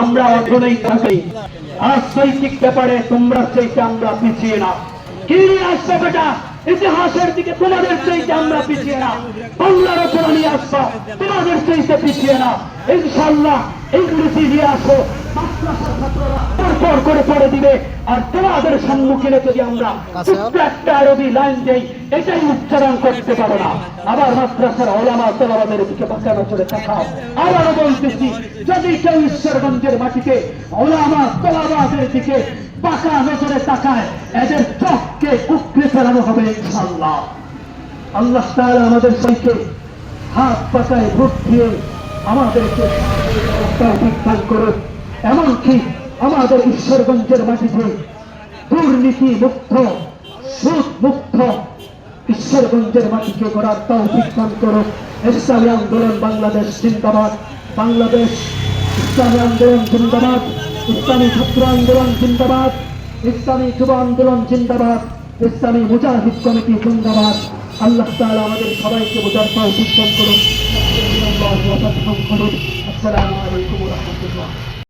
আমরা এখনই থাকি রাজনৈতিক ব্যাপারে তোমরা চাইতে আমরা পিছিয়ে না। কি আসছে বেটা? ইতিহাসের দিকে তোমাদের চাইতে আমরা পিছিয়ে না। বাংলার ওপর নিয়ে আসবা তোমাদের চাইতে পিছিয়ে না। ইনশাল্লাহ ইংরেজি নিয়ে আসো। ছাত্ররা পর করে পড়ে দিবে। আর তোমাদের সম্মুখীনে যদি আমরা একটা আরবি লাইন দেই এটাই উচ্চারণ করতে পারো না। আবার মাদ্রাসার ওলামা তোলাবাদের দিকে বাঁকা নজরে তাকাও আবারও বলতেছি যদি কেউ ঈশ্বরগঞ্জের মাটিতে ওলামা তোলাবাদের দিকে বাঁকা নজরে তাকায় এদের চোখকে উকড়ে ফেলানো হবে ইনশাল্লাহ আল্লাহ তাআলা আমাদের সবাইকে হাত পাতায় ভোট দিয়ে আমাদেরকে করুন এমনকি আমাদের ঈশ্বরগঞ্জের মাটিতে দুর্নীতি মুক্ত, সুদ মুক্ত। ঈশ্বরগঞ্জের মাটিকে গড়ার তৌফিক দান করুন ইসলামী আন্দোলন বাংলাদেশ জিন্দাবাদ। বাংলাদেশ ইসলামী আন্দোলন জিন্দাবাদ। ইসলামী ছাত্র আন্দোলন জিন্দাবাদ। ইসলামী যুব আন্দোলন জিন্দাবাদ। ইসলামী মুজাহিদ কমিটি জিন্দাবাদ। আল্লাহ তাআলা আমাদের সবাইকে বোঝার তৌফিক দান করুন আসসালামু আলাইকুম রাহমাতুল্লাহ।